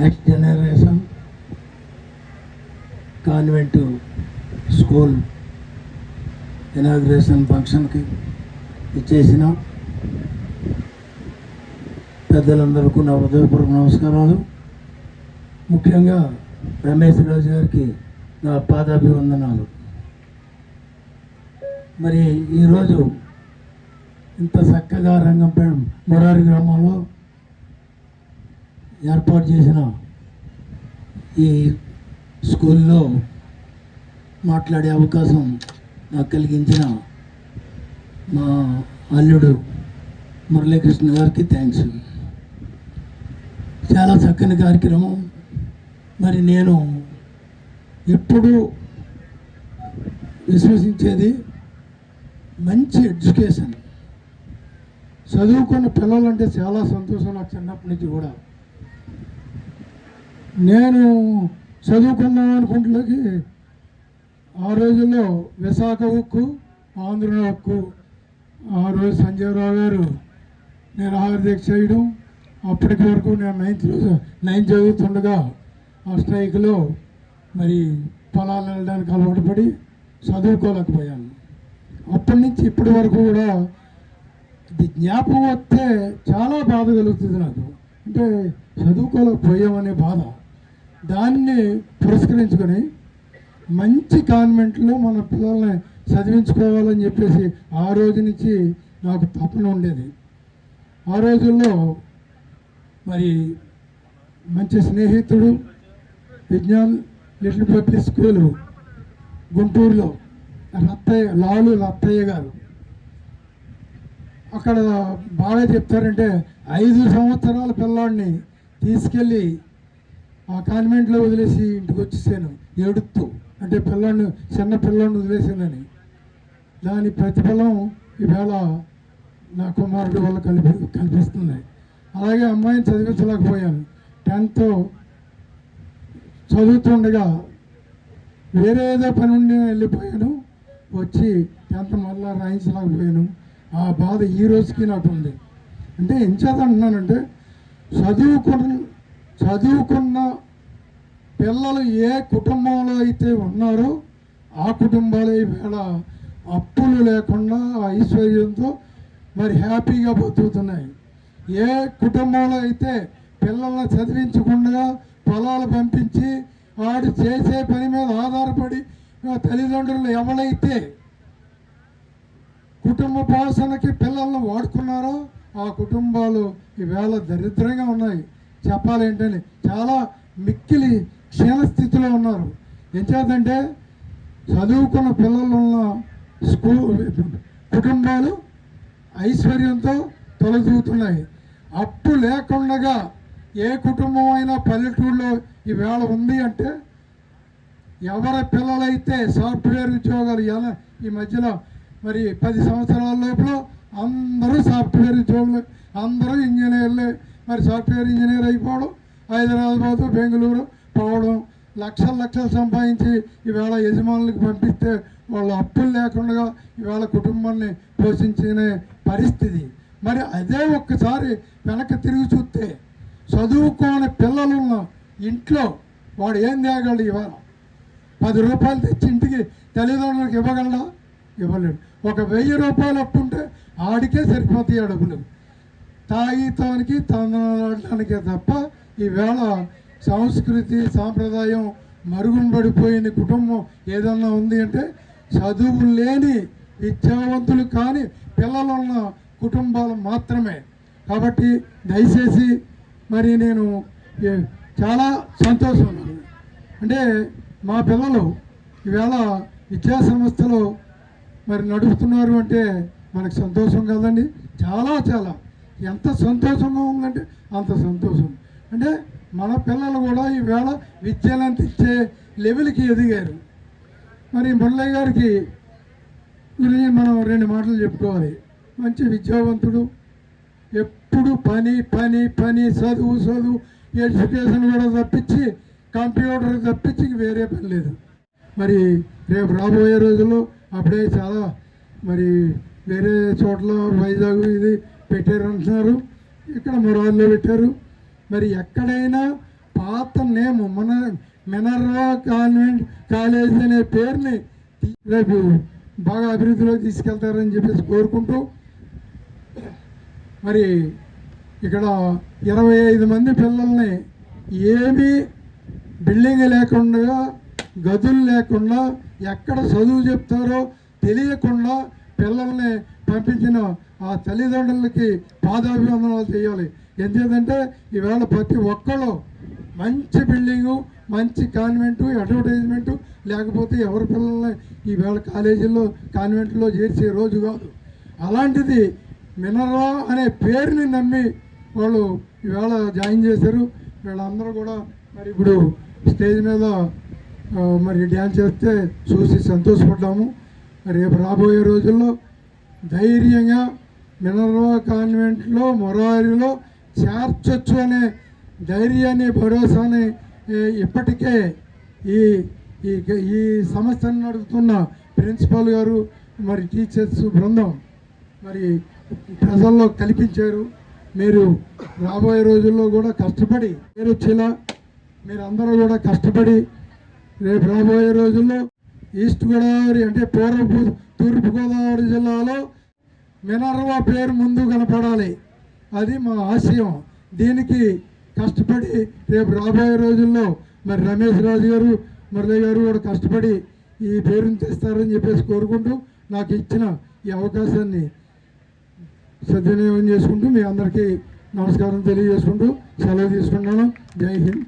Next generation convent school inauguration ఫంక్షన్కి ఇచ్చేసిన పెద్దలందరికీ నా హృదయపూర్వక నమస్కారాలు. ముఖ్యంగా రమేష్ రాజు గారికి నా పాదాభివందనాలు. మరి ఈరోజు ఇంత చక్కగా రంగంపేట మురారి గ్రామంలో ఏర్పాటు చేసిన ఈ స్కూల్లో మాట్లాడే అవకాశం నాకు కలిగించిన మా అల్లుడు మురళీకృష్ణ గారికి థ్యాంక్స్ చాలా చక్కని కార్యక్రమం. మరి నేను ఎప్పుడూ విశ్వసించేది మంచి ఎడ్యుకేషన్. చదువుకున్న పిల్లలంటే చాలా సంతోషం నాకు చిన్నప్పటి నుంచి కూడా. నేను చదువుకున్నాం అనుకుంటున్నకి ఆ రోజుల్లో విశాఖ ఉక్కు ఆంధ్ర ఉక్కు. ఆ రోజు సంజయరావు గారు నేను ఆహారదీక్ష చేయడం. అప్పటికి వరకు నేను నైన్త్ నైన్త్ చదువుతుండగా ఆ స్ట్రైక్లో మరి పొలాలు వెళ్ళడానికి అలవాటు పడి చదువుకోలేకపోయాను. అప్పటి నుంచి ఇప్పటి వరకు కూడా ఇది జ్ఞాపకం వస్తే చాలా బాధ కలుగుతుంది నాకు. అంటే చదువుకోలేకపోయామనే బాధ. దాన్ని పురస్కరించుకొని మంచి కాన్వెంట్లో మన పిల్లల్ని చదివించుకోవాలని చెప్పేసి ఆ రోజు నుంచి నాకు తపన ఉండేది. ఆ రోజుల్లో మరి మంచి స్నేహితుడు విజ్ఞాన్ లిటిల్ పబ్లిక్ స్కూలు గుంటూరులో రత్తయ్య లాలు రత్తయ్య గారు. అక్కడ బాగా చెప్తారంటే ఐదు సంవత్సరాల పిల్లాడిని తీసుకెళ్ళి ఆ కాన్వెంట్లో వదిలేసి ఇంటికి వచ్చేసాను ఏడుస్తూ అంటే పిల్లాన్ని చిన్న పిల్లాన్ని వదిలేసానని. దాని ప్రతిఫలం ఈవేళ నా కుమారుడు వల్ల కల్పి కల్పిస్తుంది. అలాగే అమ్మాయిని చదివించలేకపోయాను. టెన్త్ చదువుతుండగా వేరే ఏదో పని ఉండి వెళ్ళిపోయాను. వచ్చి టెన్త్ మళ్ళా రాయించలేకపోయాను. ఆ బాధ ఈ రోజుకి నాకు ఉంది. అంటే ఏం అంటున్నానంటే చదువుకున్న చదువుకున్న పిల్లలు ఏ కుటుంబంలో అయితే ఉన్నారో ఆ కుటుంబాలు ఈవేళ అప్పులు లేకుండా ఐశ్వర్యంతో మరి హ్యాపీగా బతుకుతున్నాయి. ఏ కుటుంబంలో అయితే పిల్లల్ని చదివించకుండా పొలాలు పంపించి వాడు చేసే పని మీద ఆధారపడి తల్లిదండ్రులు ఎవరైతే కుటుంబ పోషణకి పిల్లల్ని వాడుకున్నారో ఆ కుటుంబాలు ఈవేళ దరిద్రంగా ఉన్నాయి. చెప్పాలి ఏంటని చాలా మిక్కిలి క్షీణస్థితిలో ఉన్నారు. ఎంచేతంటే చదువుకున్న పిల్లలు ఉన్న స్కూల్ కుటుంబాలు ఐశ్వర్యంతో తొలదూతున్నాయి. అప్పు లేకుండా ఏ కుటుంబం అయినా పల్లెటూరులో ఈవేళ ఉంది అంటే ఎవరి పిల్లలైతే సాఫ్ట్వేర్ ఉద్యోగాలు ఎలా ఈ మధ్యలో మరి పది సంవత్సరాల లోపల అందరూ సాఫ్ట్వేర్ ఉద్యోగులు అందరూ ఇంజనీర్లే. మరి సాఫ్ట్వేర్ ఇంజనీర్ అయిపోవడం హైదరాబాదు బెంగళూరు పోవడం లక్షలు లక్షలు సంపాదించి ఈవేళ యజమానులకు పంపిస్తే వాళ్ళు అప్పులు లేకుండా ఈవేళ కుటుంబాన్ని పోషించుకునే పరిస్థితి. మరి అదే ఒక్కసారి వెనక్కి తిరిగి చూస్తే చదువుకోని పిల్లలున్న ఇంట్లో వాడు ఏం తేగలడు ఇవాళ పది రూపాయలు తెచ్చి ఇంటికి తల్లిదండ్రులకు ఇవ్వగలడా? ఇవ్వలేడు. ఒక వెయ్యి రూపాయలు అప్పు ఉంటే ఆడికే సరిపోతాయి ఆ డబ్బులు తాగితానికి తందనాడటానికే తప్ప ఈవేళ సంస్కృతి సాంప్రదాయం మరుగుంబడిపోయిన కుటుంబం ఏదన్నా ఉంది అంటే చదువు లేని విద్యావంతులు కానీ పిల్లలున్న కుటుంబాలు మాత్రమే. కాబట్టి దయచేసి మరి నేను చాలా సంతోషం నాకు. అంటే మా పిల్లలు ఈవేళ విద్యా సంస్థలో మరి నడుపుతున్నారు అంటే మనకు సంతోషం కదండి. చాలా చాలా. ఎంత సంతోషంగా ఉందంటే అంత సంతోషం. అంటే మన పిల్లలు కూడా ఈవేళ విద్యలంత ఇచ్చే లెవెల్కి ఎదిగారు. మరి మురళయ్య గారికి గురించి మనం రెండు మాటలు చెప్పుకోవాలి. మంచి విద్యావంతుడు. ఎప్పుడు పని పని పని చదువు చదువు ఎడ్యుకేషన్ కూడా తప్పించి కంప్యూటర్ తప్పించి వేరే పని లేదు. మరి రేపు రాబోయే రోజుల్లో అప్పుడే చాలా మరి వేరే చోట్ల వైజాగ్ ఇది పెట్టారు అంటున్నారు ఇక్కడ మొరాల్లో పెట్టారు. మరి ఎక్కడైనా పాత నేమ్ మన మినర్వా కాన్వెంట్ కాలేజ్ అనే పేరుని రేపు బాగా అభివృద్ధిలోకి తీసుకెళ్తారని చెప్పేసి కోరుకుంటూ మరి ఇక్కడ ఇరవై ఐదు మంది పిల్లల్ని ఏమీ బిల్డింగ్ లేకుండా గదులు లేకుండా ఎక్కడ చదువు చెప్తారో తెలియకుండా పిల్లల్ని పంపించిన ఆ తల్లిదండ్రులకి పాదాభివందనాలు చేయాలి. ఎందుకంటే ఈవేళ ప్రతి ఒక్కళ్ళు మంచి బిల్డింగు మంచి కాన్వెంటు అడ్వర్టైజ్మెంటు లేకపోతే ఎవరి పిల్లల్ని ఈవేళ కాలేజీల్లో కాన్వెంట్లో చేర్చే రోజు కాదు. అలాంటిది మినరా అనే పేరుని నమ్మి వాళ్ళు ఈవేళ జాయిన్ చేశారు. వీళ్ళందరూ కూడా మరి ఇప్పుడు స్టేజ్ మీద మరి డ్యాన్స్ చేస్తే చూసి సంతోషపడ్డాము. మరి రేపు రాబోయే రోజుల్లో ధైర్యంగా మినర్వా కాన్వెంట్లో మొరారిలో చేర్చొచ్చు అనే ధైర్యాన్ని భరోసాని ఇప్పటికే ఈ ఈ ఈ సంస్థను నడుపుతున్న ప్రిన్సిపాల్ గారు మరి టీచర్స్ బృందం మరి ప్రజల్లో కల్పించారు. మీరు రాబోయే రోజుల్లో కూడా కష్టపడి మీరు వచ్చేలా మీరందరూ కూడా కష్టపడి రేపు రాబోయే రోజుల్లో ఈస్ట్ గోదావరి అంటే పూర్వపు తూర్పుగోదావరి జిల్లాలో మినర్వా పేరు ముందు కనపడాలి. అది మా ఆశయం. దీనికి కష్టపడి రేపు రాబోయే రోజుల్లో మరి రమేష్ రాజు గారు మురళి గారు కూడా కష్టపడి ఈ పేరుని తెస్తారని చెప్పేసి కోరుకుంటూ నాకు ఇచ్చిన ఈ అవకాశాన్ని సద్వినియోగం చేసుకుంటూ మీ అందరికీ నమస్కారం తెలియజేసుకుంటూ సెలవు తీసుకున్నాను జై హింద్.